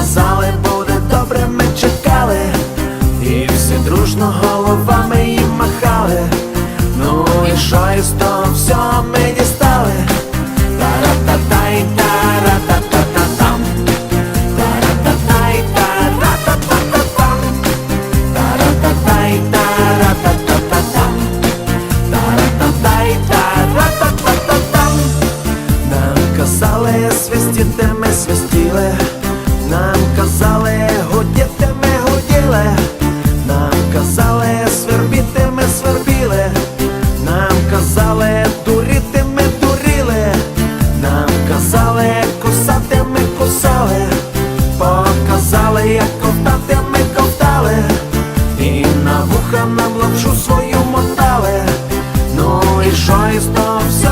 казали, буде добре, ми чекали, і всі дружно головами їм махали. Ну і що із того всього ми дістали? Та-ра-та-тай, там, Та-ра-та-тай, та-ра-та-та-та-там. Та-ра-та-тай, те, ми свистіли казали, дурити ми дурили, нам казали, косати ми косали, показали, як ковтати ми ковтали, і на вуха нам лапшу свою мотали, ну і що із того все